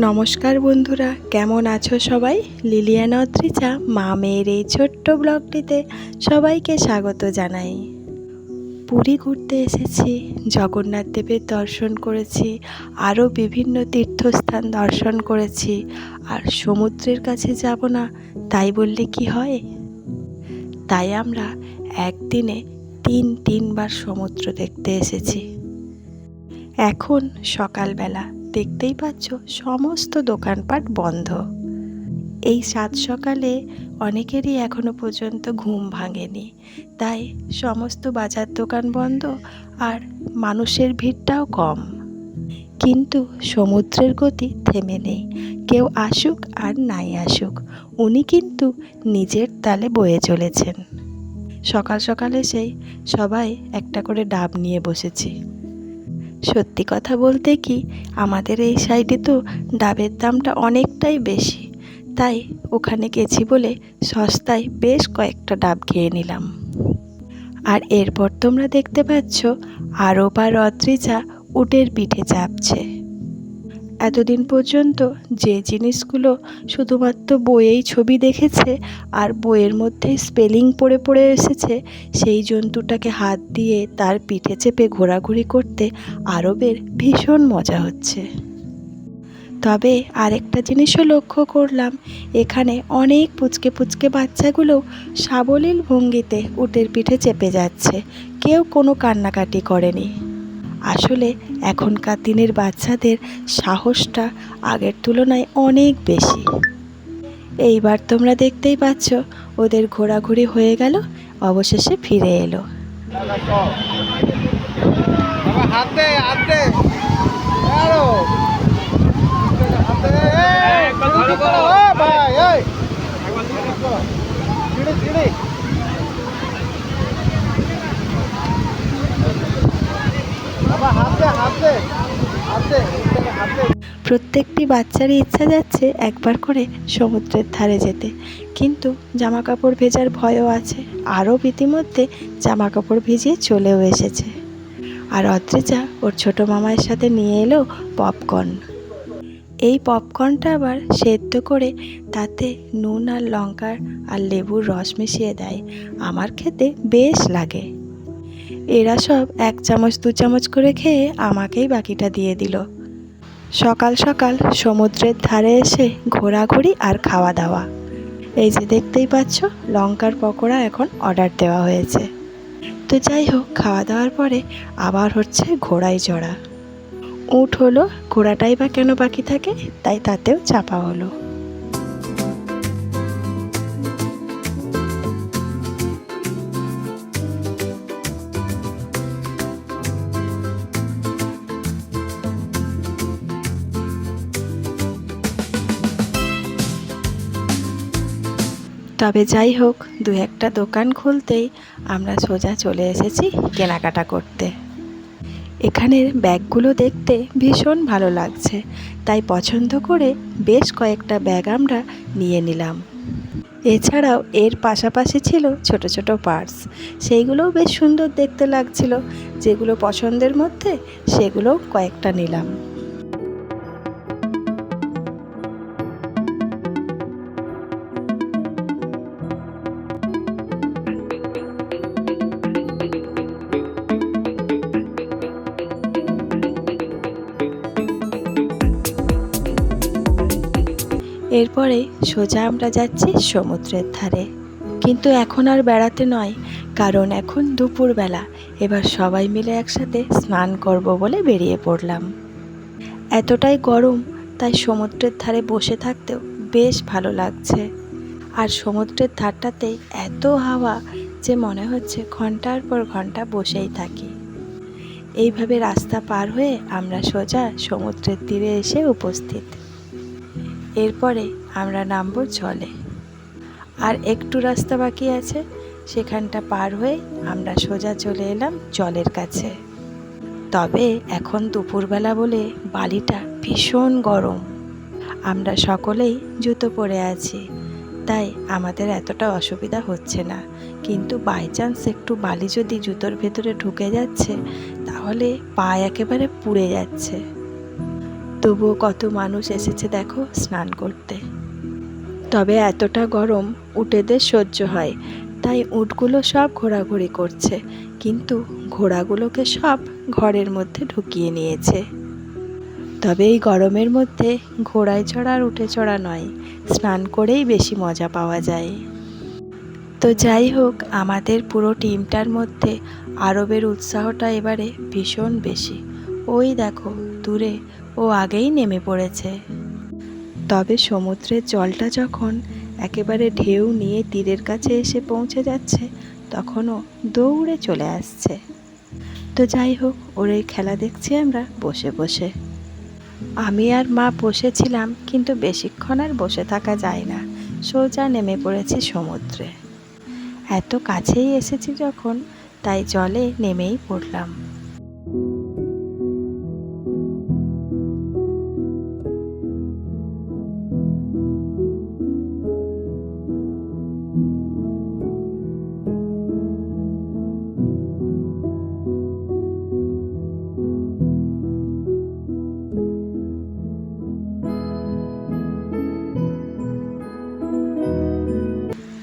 নমস্কার বন্ধুরা, কেমন আছো সবাই? লিলিয়ান অদ্রিজা মা মেয়ের এই ছোট্ট ব্লগটিতে সবাইকে স্বাগত জানাই। পুরী ঘুরতে এসেছি, জগন্নাথ দেবের দর্শন করেছি, আরও বিভিন্ন তীর্থস্থান দর্শন করেছি, আর সমুদ্রের কাছে যাব না, তাই বললে কি হয়? তাই আমরা একদিনে তিন, তিনবার সমুদ্র দেখতে এসেছি। এখন সকালবেলা দেখতেই পাচ্ছ সমস্ত দোকানপাট বন্ধ। এই সাত সকালে অনেকেরই এখনও পর্যন্ত ঘুম ভাঙেনি। তাই সমস্ত বাজার দোকান বন্ধ আর মানুষের ভিড়টাও কম। কিন্তু সমুদ্রের গতি থেমে নেই। কেউ আসুক আর নাই আসুক, উনি কিন্তু নিজের তালে বয়ে চলেছেন। সকাল সকাল এসেই সবাই একটা করে ডাব নিয়ে বসেছি। সত্যি কথা বলতে কি, আমাদের এই সাইডে তো ডাবের দামটা অনেকটাই বেশি। তাই ওখানে গেছি বলে সস্তায় বেশ কয়েকটা ডাব খেয়ে নিলাম। আর এরপর তোমরা দেখতে পাচ্ছ আরও বা রদ্রিজা উটের পিঠে চাপছে। এতদিন পর্যন্ত যে জিনিসগুলো শুধুমাত্র বইয়েই ছবি দেখেছে আর বইয়ের মধ্যে স্পেলিং পড়ে পড়ে এসেছে, সেই জন্তুটাকে হাত দিয়ে তার পিঠে চেপে ঘোরাঘুরি করতে আরবের ভীষণ মজা হচ্ছে। তবে আরেকটা জিনিসও লক্ষ্য করলাম, এখানে অনেক পুচকে পুচকে বাচ্চাগুলো সাবলীল ভঙ্গিতে উটের পিঠে চেপে যাচ্ছে, কেউ কোনো কান্নাকাটি করেনি। আসলে এখনকার দিনের বাচ্চাদের সাহসটা আগের তুলনায় অনেক বেশি। এইবার তোমরা দেখতেই পাচ্ছ ওদের ঘোরাঘুরি হয়ে গেল অবশেষে ফিরে এলো। ভাই এই সিঁড়ি সিঁড়ি বাবা হাত দে হাত দে হাত দে হাত দে প্রত্যেকটি বাচ্চারই ইচ্ছা যাচ্ছে একবার করে সমুদ্রের ধারে যেতে। কিন্তু জামা কাপড় ভেজার ভয়ও আছে। আরও ইতিমধ্যে জামা কাপড় ভিজিয়ে চলেও এসেছে। আর অদ্রিজা ওর ছোটো মামার সাথে নিয়ে এলো পপকর্ন। এই পপকর্নটা আবার সেদ্ধ করে তাতে নুন আর লঙ্কার আর লেবুর রস মিশিয়ে দেয়। আমার খেতে বেশ লাগে। এরা সব এক চামচ, দু চামচ করে খেয়ে আমাকেই বাকিটা দিয়ে দিল। সকাল সকাল সমুদ্রের ধারে এসে ঘোরাঘুরি আর খাওয়া দাওয়া এই যে দেখতেই পাচ্ছ, লঙ্কার পকোড়া এখন অর্ডার দেওয়া হয়েছে। তো যাই হোক খাওয়া দাওয়ার পরে আবার হচ্ছে ঘোড়ায় চড়া। উঠ হলো, ঘোড়াটাই বা কেন বাকি থাকে, তাই তাতেও চাপা হলো। তবে যাই হোক, দু একটা দোকান খুলতেই আমরা সোজা চলে এসেছি কেনাকাটা করতে। এখানের ব্যাগগুলো দেখতে ভীষণ ভালো লাগছে, তাই পছন্দ করে বেশ কয়েকটা ব্যাগ আমরা নিয়ে নিলাম। এছাড়াও এর পাশাপাশি ছিল ছোট ছোট পার্স, সেইগুলোও বেশ সুন্দর দেখতে লাগছিল, যেগুলো পছন্দের মধ্যে সেগুলোও কয়েকটা নিলাম। এরপরে সোজা আমরা যাচ্ছি সমুদ্রের ধারে। কিন্তু এখন আর বেড়াতে নয়, কারণ এখন দুপুরবেলা। এবার সবাই মিলে একসাথে স্নান করব বলে বেরিয়ে পড়লাম। এতটাই গরম, তাই সমুদ্রের ধারে বসে থাকতেও বেশ ভালো লাগছে। আর সমুদ্রের ধারটাতে এত হাওয়া যে মনে হচ্ছে ঘণ্টার পর ঘণ্টা বসেই থাকি। এইভাবে রাস্তা পার হয়ে আমরা সোজা সমুদ্রের তীরে এসে উপস্থিত। এরপরে আমরা নামবো জলে। আর একটু রাস্তা বাকি আছে, সেখানটা পার হয়ে আমরা সোজা চলে এলাম জলের কাছে। তবে এখন দুপুরবেলা বলে বালিটা ভীষণ গরম। আমরা সকলেই জুতো পরে আছি, তাই আমাদের এতটা অসুবিধা হচ্ছে না। কিন্তু বাই চান্স একটু বালি যদি জুতোর ভেতরে ঢুকে যাচ্ছে, তাহলে পা একেবারে পুড়ে যাচ্ছে। তবুও কত মানুষ এসেছে দেখো স্নান করতে। তবে এতটা গরম উটেদের সহ্য হয়, তাই উটগুলো সব ঘোরাঘুরি করছে, কিন্তু ঘোড়াগুলোকে সব ঘরের মধ্যে ঢুকিয়ে নিয়েছে। তবে এই গরমের মধ্যে ঘোড়ায় চড়া আর উঠে চড়া নয়, স্নান করেই বেশি মজা পাওয়া যায়। তো যাই হোক, আমাদের পুরো টিমটার মধ্যে আরবের উৎসাহটা এবারে ভীষণ বেশি। ওই দেখো, দূরে ও আগেই নেমে পড়েছে। তবে সমুদ্রের জলটা যখন একেবারে ঢেউ নিয়ে তীরের কাছে এসে পৌঁছে যাচ্ছে, তখনও দৌড়ে চলে আসছে। তো যাই হোক, ওর এই খেলা দেখছি আমরা বসে বসে। আমি আর মা বসেছিলাম, কিন্তু বেশিক্ষণ আর বসে থাকা যায় না। সোজা নেমে পড়েছি সমুদ্রে। এত কাছেই এসেছি যখন, তাই জলে নেমেই পড়লাম।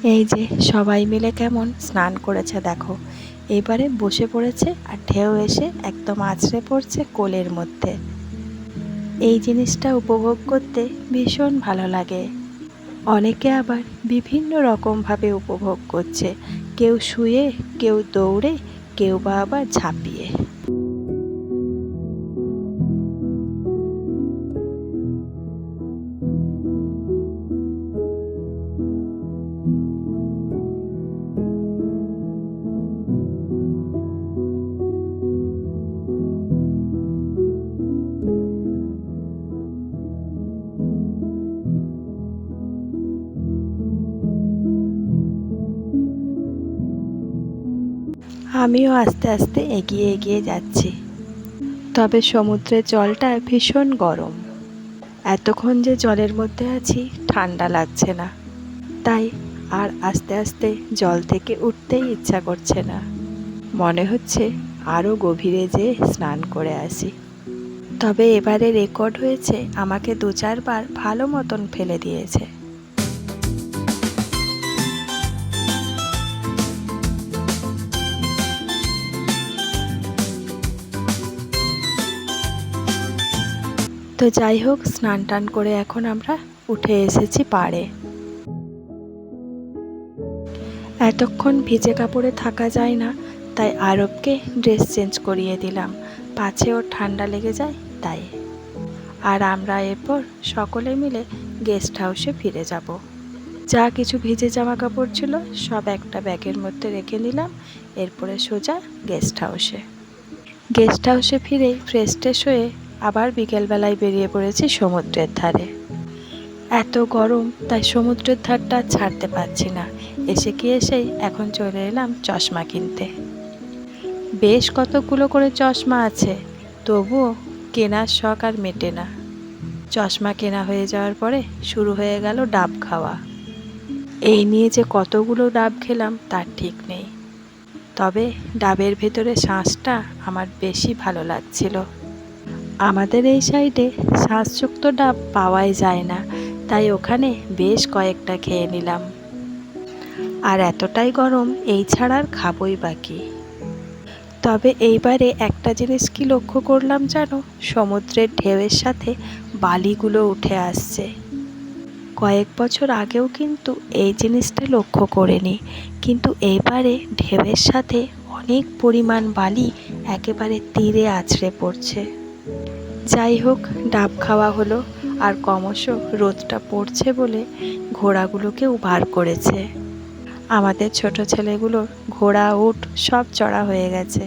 এই যে, সবাই মিলে কেমন স্নান করেছে দেখো। এবারে বসে পড়েছে আর ঢেউ এসে একদম আছড়ে পড়ছে কোলের মধ্যে। এই জিনিসটা উপভোগ করতে ভীষণ ভালো লাগে। অনেকে আবার বিভিন্ন রকমভাবে উপভোগ করছে। কেউ শুয়ে, কেউ দৌড়ে, কেউ বা আবার ঝাঁপিয়ে। আমিও আস্তে আস্তে এগিয়ে এগিয়ে যাচ্ছি। তবে সমুদ্রের জলটা ভীষণ গরম। এতক্ষণ যে জলের মধ্যে আছি, ঠান্ডা লাগছে না। তাই আর আস্তে আস্তে জল থেকে উঠতেই ইচ্ছা করছে না। মনে হচ্ছে আরও গভীরে যেয়ে স্নান করে আসি। তবে এবারে রেকর্ড হয়েছে, আমাকে দু চারবার ভালো মতন ফেলে দিয়েছে। তো যাই হোক, স্নান টান করে এখন আমরা উঠে এসেছি পাড়ে। এতক্ষণ ভিজে কাপড়ে থাকা যায় না, তাই আরবকে ড্রেস চেঞ্জ করিয়ে দিলাম। পাছে ওর ঠান্ডা লেগে যায়, তাই। আর আমরা এরপর সকলে মিলে গেস্ট হাউসে ফিরে যাব। যা কিছু ভিজে জামা কাপড় ছিল, সব একটা ব্যাগের মধ্যে রেখে নিলাম এরপরে সোজা গেস্ট হাউসে। গেস্ট হাউসে ফিরেই ফ্রেশ ট্রেশ হয়ে আবার বিকেলবেলায় বেরিয়ে পড়েছি সমুদ্রের ধারে। এত গরম, তাই সমুদ্রের ধারটা ছাড়তে পারছি না। এসে কি এসেই এখন চলে এলাম চশমা কিনতে। বেশ কতগুলো করে চশমা আছে, তবুও কেনার শখ আর মেটে না। চশমা কেনা হয়ে যাওয়ার পরে শুরু হয়ে গেল ডাব খাওয়া। এই নিয়ে যে কতগুলো ডাব খেলাম, তার ঠিক নেই। তবে ডাবের ভেতরে শাঁসটা আমার বেশি ভালো লাগছিল। আমাদের এই সাইডে শ্বাসযুক্ত ডাব পাওয়াই যায় না, তাই ওখানে বেশ কয়েকটা খেয়ে নিলাম। আর এতটাই গরম, এই ছাড়া আর খাবই বাকি। তবে এইবারে একটা জিনিস কি লক্ষ্য করলাম জানো? সমুদ্রের ঢেউয়ের সাথে বালিগুলো উঠে আসছে। কয়েক বছর আগেও কিন্তু এই জিনিসটা লক্ষ্য করিনি, কিন্তু এইবারে ঢেউয়ের সাথে অনেক পরিমাণ বালি একেবারে তীরে আছড়ে পড়ছে। যাই হোক ডাব খাওয়া হলো আর ক্রমশ রোদটা পড়ছে বলে ঘোড়াগুলোকেও বার করেছে। আমাদের ছোট ছেলেগুলোর ঘোড়া, উট সব চড়া হয়ে গেছে।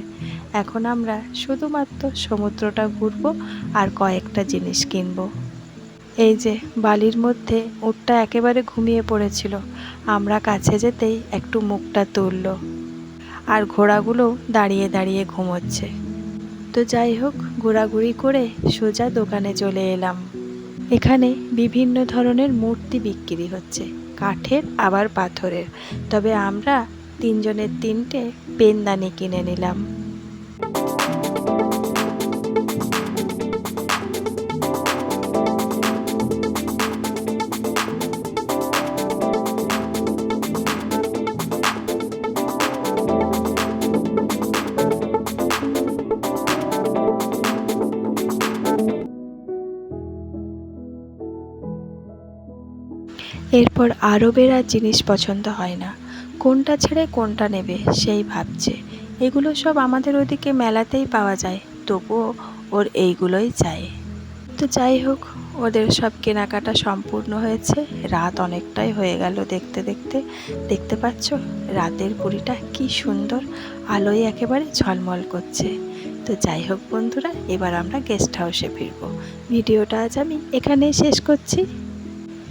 এখন আমরা শুধুমাত্র সমুদ্রটা ঘুরবো আর কয়েকটা জিনিস কিনবো। এই যে বালির মধ্যে উটটা একেবারে ঘুমিয়ে পড়েছিল, আমরা কাছে যেতেই একটু মুখটা তুলল। আর ঘোড়াগুলোও দাঁড়িয়ে দাঁড়িয়ে ঘুমোচ্ছে। তো যাই হোক, ঘোরাঘুরি করে সোজা দোকানে চলে এলাম। এখানে বিভিন্ন ধরনের মূর্তি বিক্রি হচ্ছে, কাঠের, আবার পাথরের। তবে আমরা তিনজনের তিনটে পেনদানি কিনে নিলাম। এরপর আরবের আর জিনিস পছন্দ হয় না। কোনটা ছেড়ে কোনটা নেবে, সেই ভাবছে। এগুলো সব আমাদের ওদিকে মেলাতেই পাওয়া যায়, তবুও ওর এইগুলোই চাই। তো যাই হোক, ওদের সব কেনাকাটা সম্পূর্ণ হয়েছে। রাত অনেকটাই হয়ে গেল দেখতে দেখতে। দেখতে পাচ্ছ, রাতের পুরীটা কি সুন্দর, আলোয় একেবারে ঝলমল করছে। তো যাই হোক বন্ধুরা, এবার আমরা গেস্ট হাউসে ফিরবো। ভিডিওটা আজ আমি এখানেই শেষ করছি।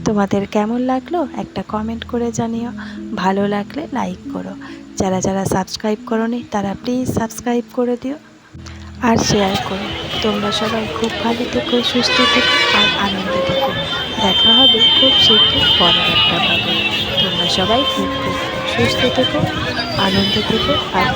তোমাদের কেমন লাগল একটা কমেন্ট করে জানিও। ভালো লাগলে লাইক করো। যারা যারা সাবস্ক্রাইব করনি, তারা প্লিজ সাবস্ক্রাইব করে দিও আর শেয়ার করো। তোমরা সবাই খুব ভালো থেকো, সুস্থ থেকো আর আনন্দে থেকো। দেখা হবে খুব শীঘ্রই পরের একটা ভাবে তোমরা সবাই খুব খুব সুস্থ থেকো, আনন্দ থেকো আর